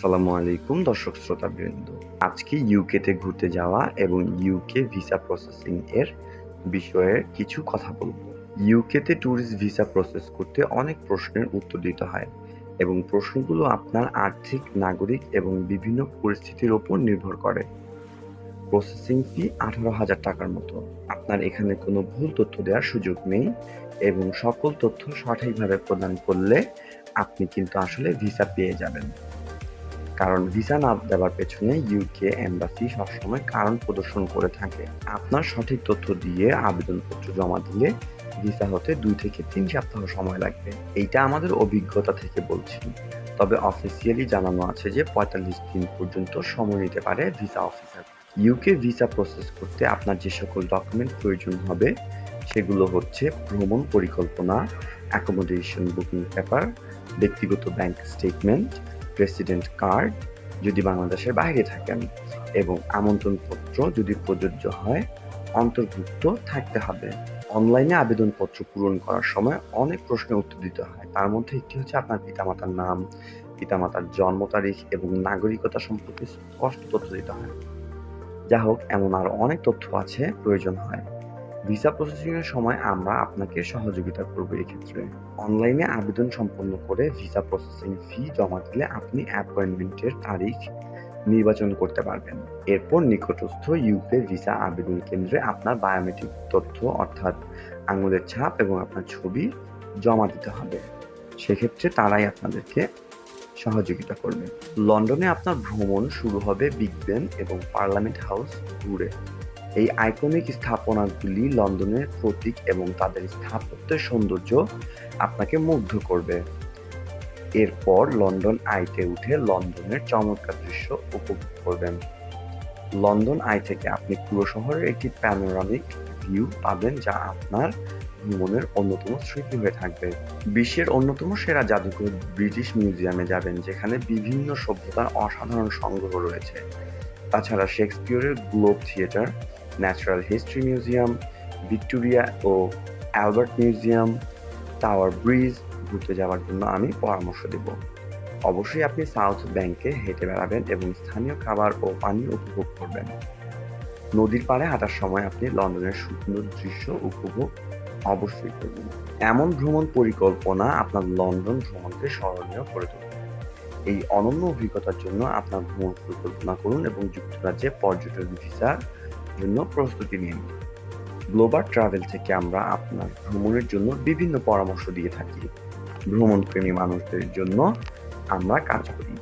আসসালামু আলাইকুম, দর্শক শ্রোতা বৃন্দ আজকে ইউকেতে ঘুরতে যাওয়া এবং ইউকে ভিসা প্রসেসিং এর বিষয়ে কিছু কথা বলব। ইউকেতে ট্যুরিস্ট ভিসা প্রসেস করতে অনেক প্রশ্নের উত্তর দিতে হয় এবং প্রশ্নগুলো আপনার আর্থিক, নাগরিক এবং বিভিন্ন পরিস্থিতির ওপর নির্ভর করে। প্রসেসিং ফি আঠারো হাজার টাকার মতো। আপনার এখানে কোনো ভুল তথ্য দেওয়ার সুযোগ নেই এবং সকল তথ্য সঠিকভাবে প্রদান করলে আপনি কিন্তু আসলে ভিসা পেয়ে যাবেন। কারণ ভিসা না দেওয়ার পেছনে ইউকে এম্বাসি সবসময় কারণ প্রদর্শন করে থাকে। আপনার সঠিক তথ্য দিয়ে আবেদনপত্র জমা দিলে ভিসা হতে দুই থেকে তিন সপ্তাহ সময় লাগবে। এইটা আমাদের অভিজ্ঞতা থেকে বলছি। তবে অফিসিয়ালি জানানো আছে যে পঁয়তাল্লিশ দিন পর্যন্ত সময় নিতে পারে visa officer UK visa process করতে আপনার যে সকল ডকুমেন্ট প্রয়োজন হবে, সেগুলো হচ্ছে ভ্রমণ পরিকল্পনা অ্যাকোমোডেশন বুকিং পেপার ব্যক্তিগত ব্যাংক স্টেটমেন্ট প্রেসিডেন্ট কার্ড যদি বাংলাদেশের বাইরে থাকেন এবং আমন্ত্রণপত্র যদি প্রযোজ্য হয়, অন্তর্ভুক্ত থাকতে হবে। অনলাইনে আবেদনপত্র পূরণ করার সময় অনেক প্রশ্নের উত্তর দিতে হয়। তার মধ্যে একটি হচ্ছে আপনার পিতামাতার নাম, পিতামাতার জন্ম তারিখ এবং নাগরিকতা সম্পর্কে স্পষ্ট তথ্য দিতে হয়। যা হোক এমন আরও অনেক তথ্য আছে, প্রয়োজন হয়। ভিসা প্রসেসিং এর সময় আমরা আপনাকে সহযোগিতা করব এই ক্ষেত্রে অনলাইনে আবেদন সম্পন্ন করে ভিসা প্রসেসিং ফি জমা দিলে আপনি অ্যাপয়েন্টমেন্টের তারিখ নির্বাচন করতে পারবেন। এরপর নিকটস্থ ইউকে ভিসা আবেদন কেন্দ্রে আপনার বায়োমেট্রিক তথ্য অর্থাৎ আঙুলের ছাপ এবং আপনার ছবি জমা দিতে হবে। সেক্ষেত্রে তারাই আপনাদেরকে সহযোগিতা করবে। লন্ডনে আপনার ভ্রমণ শুরু হবে বিগ বেন এবং পার্লামেন্ট হাউস ঘুরে এই আইকনিক স্থাপনাগুলি লন্ডনের প্রতীক এবং তাদের স্থাপত্যের সৌন্দর্য আপনাকে মুগ্ধ করবে। এরপর লন্ডন আইতে উঠে লন্ডনের চমৎকার দৃশ্য উপভোগ করবেন। লন্ডন আই থেকে আপনি পুরো শহরের একটি প্যানোরামিক ভিউ পাবেন যা আপনার ভ্রমণের অন্যতম স্মৃতি হয়ে থাকবে। বিশ্বের অন্যতম সেরা জাদুঘর ব্রিটিশ মিউজিয়ামে যাবেন, যেখানে বিভিন্ন সভ্যতার অসাধারণ সংগ্রহ রয়েছে। তাছাড়া শেক্সপিয়রের Globe Theatre Natural History Museum Victoria ও অ্যালবার্ট মিউজিয়াম টাওয়ার ব্রিজ ঘুরতে যাওয়ার জন্য আমি পরামর্শ দেব। অবশ্যই আপনি সাউথ ব্যাংকে হেঁটে বেড়াবেন এবং স্থানীয় খাবার ও পানীয় উপভোগ করবেন। নদীর পাড়ে হাঁটার সময় আপনি লন্ডনের সুন্দর দৃশ্য উপভোগ অবশ্যই করবেন। এমন ভ্রমণ পরিকল্পনা আপনার লন্ডন ভ্রমণকে স্মরণীয় করে তুলবে এই অনন্য অভিজ্ঞতার জন্য আপনার ভ্রমণ পরিকল্পনা করুন এবং যুক্তরাজ্যে পর্যটন ভিসার জন্য প্রস্তুতি নিন গ্লোবাল ট্রাভেল থেকে আমরা আপনার ভ্রমণের জন্য বিভিন্ন পরামর্শ দিয়ে থাকি। ভ্রমণপ্রেমী মানুষদের জন্য আমরা কাজ করি।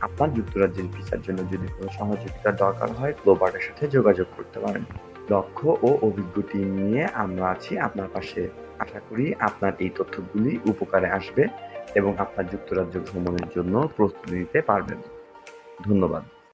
আপনার যুক্তরাজ্যের ভিসার জন্য যদি কোনো সহযোগিতার দরকার হয় গ্লোবারের সাথে যোগাযোগ করতে পারেন। দক্ষ ও অভিজ্ঞ টিম নিয়ে আমরা আছি আপনার পাশে। আশা করি আপনার এই তথ্যগুলি উপকারে আসবে এবং আপনার যুক্তরাজ্য ভ্রমণের জন্য প্রস্তুতি নিতে পারবেন। ধন্যবাদ।